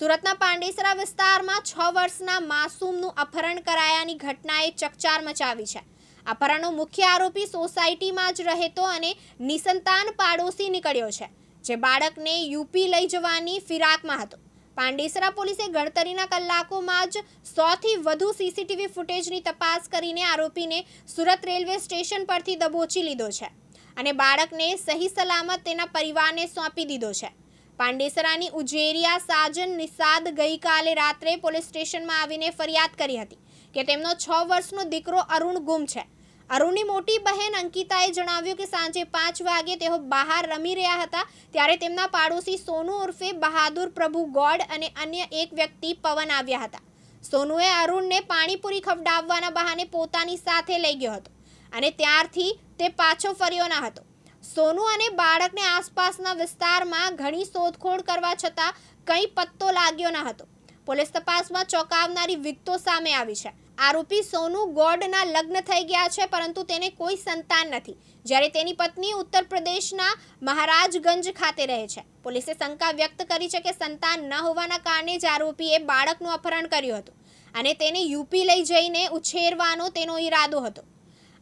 સુરતના પાંડેસરા વિસ્તારમાં છ વર્ષના માસૂમનું અપહરણ કરાયાની ઘટનાએ ચકચાર મચાવી છે. અપહરણનો મુખ્ય આરોપી સોસાયટીમાં જ રહેતો અને નિસંતાન પાડોશી નીકળ્યો છે, જે બાળકને યુપી લઈ જવાની ફિરાકમાં હતો. પાંડેસરા પોલીસે ગણતરીના કલાકોમાં જ સોથી વધુ સીસીટીવી ફૂટેજની તપાસ કરીને આરોપીને સુરત રેલવે સ્ટેશન પરથી દબોચી લીધો છે અને બાળકને સહી સલામત તેના પરિવારને સોંપી દીધો છે. પાંડેસરાની ઉજેરિયા સાજન નિસાદ ગઈકાલે રાત્રે પોલીસ સ્ટેશનમાં આવીને ફરિયાદ કરી હતી કે તેમનો છ વર્ષનો દીકરો અરુણ ગુમ છે. અરુણની મોટી બહેન અંકિતાએ જણાવ્યું કે સાંજે પાંચ વાગે તેઓ બહાર રમી રહ્યા હતા, ત્યારે તેમના પાડોશી સોનુ ઉર્ફે બહાદુર પ્રભુ ગોડ અને અન્ય એક વ્યક્તિ પવન આવ્યા હતા. સોનુએ અરુણને પાણીપુરી ખવડાવવાના બહાને પોતાની સાથે લઈ ગયો હતો અને ત્યારથી તે પાછો ફર્યો ન હતો. સોનુ અને બાળકને આસપાસના વિસ્તારમાં ઘણી શોધખોળ કરવા છતાં કંઈ પત્તો લાગ્યો ન હતો. પોલીસ તપાસમાં ચોંકાવનારી વિગતો સામે આવી છે. આરોપી સોનુ ગોડના લગ્ન થઈ ગયા છે, પરંતુ તેને કોઈ સંતાન નથી. જ્યારે તેની પત્ની ઉત્તર પ્રદેશના મહારાજગંજ ખાતે રહે છે. પોલીસે શંકા વ્યક્ત કરી છે કે સંતાન ન હોવાના કારણે જ આરોપીએ બાળકનું અપહરણ કર્યું હતું અને તેને યુપી લઈ જઈને ઉછેરવાનો તેનો ઈરાદો હતો.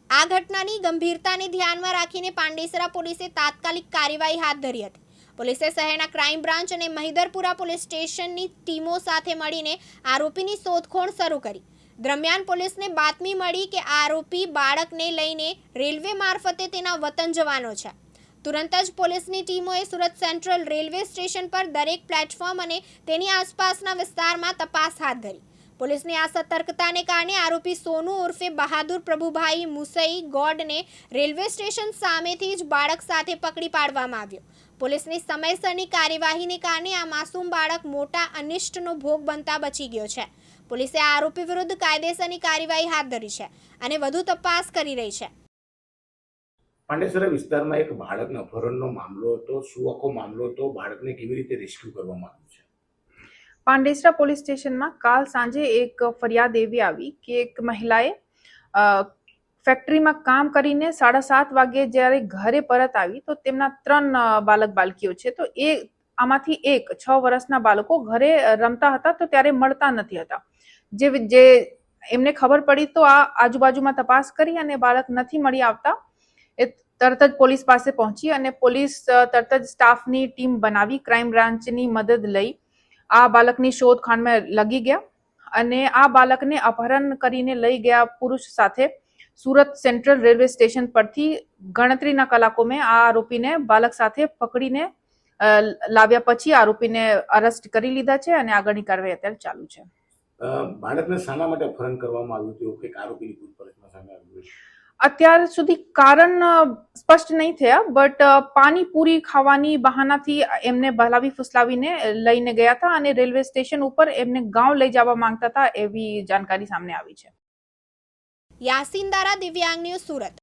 આ ઘટનાની ગંભીરતાને ધ્યાનમાં રાખીને પાંડેસરા પોલીસે તાત્કાલિક કાર્યવાહી હાથ ધરી હતી. પોલીસે શહેરના ક્રાઇમ બ્રાન્ચ અને મહિદરપુરા પોલીસ સ્ટેશનની ટીમો સાથે મળીને આરોપીની શોધખોળ શરૂ કરી. દરમિયાન પોલીસને બાતમી મળી કે આરોપી બાળકને લઈને રેલવે મારફતે તેના વતન જવાનો છે. તુરંત જ પોલીસની ટીમોએ સુરત સેન્ટ્રલ રેલવે સ્ટેશન પર દરેક પ્લેટફોર્મ અને તેની આસપાસના વિસ્તારમાં તપાસ હાથ ધરી. પોલીસની આ સતર્કતાને કારણે આરોપી સોનુ ઉર્ફે બહાદુર પ્રભુભાઈ મુસઈ ગોડને રેલવે સ્ટેશન સામેથી જ બાળક સાથે પકડી પાડવામાં આવ્યો. પોલીસની સમયસરની કાર્યવાહીને કારણે આ માસૂમ બાળક મોટા અનિષ્ટનો ભોગ બનતા બચી ગયો છે. પોલીસે આ આરોપી વિરુદ્ધ કાયદેસરની કાર્યવાહી હાથ ધરી છે અને વધુ તપાસ કરી રહી છે. પાંડેસરા વિસ્તારમાં એક બાળકના અપહરણનો મામલો હતો, શું આખો મામલો હતો, બાળકને કેવી રીતે રેસ્ક્યુ કરવામાં આવ્યું છે? પાંડેસરા પોલીસ સ્ટેશનમાં કાલ સાંજે એક ફરિયાદ એવી આવી કે એક મહિલાએ ફેક્ટરીમાં કામ કરીને સાડા સાત વાગે જ્યારે ઘરે પરત આવી તો તેમના ત્રણ બાલક બાલકીઓ છે. તો એ આમાંથી એક છ વર્ષના બાળકો ઘરે રમતા હતા તો ત્યારે મળતા નથી હતા. જે જે એમને ખબર પડી તો આ આજુબાજુમાં તપાસ કરી અને બાળક નથી મળી આવતા. એ તરત જ પોલીસ પાસે પહોંચી અને પોલીસ તરત જ સ્ટાફની ટીમ બનાવી ક્રાઇમ બ્રાન્ચની મદદ લઈ આ બાળકની શોધખાણમાં લગી ગયા અને આ બાળકને અપહરણ કરીને લઈ ગયા પુરુષ સાથે સુરત સેન્ટ્રલ રેલવે સ્ટેશન પરથી ગણતરીના કલાકોમાં આ આરોપીને બાળક સાથે પકડીને લાવ્યા પછી આરોપીને અરેસ્ટ કરી લીધા છે અને આગળની કાર્યવાહી અત્યારે ચાલુ છે. બાળકને શાના માટે અપહરણ કરવામાં આવ્યું હતું કે આરોપીની પૂછપરછમાં સામે આવ્યું અત્યાર સુધી કારણ સ્પષ્ટ નહીં થયા, બટ પાણીપુરી ખાવાની બહાનાથી એમને બહલાવી ફુસલાવીને લઈને ગયા હતા અને રેલવે સ્ટેશન ઉપર એમને ગાંવ લઈ જવા માંગતા હતા એવી જાણકારી સામે આવી છે. યાસીન દારા દિવ્યાંગ ન્યૂઝ સુરત.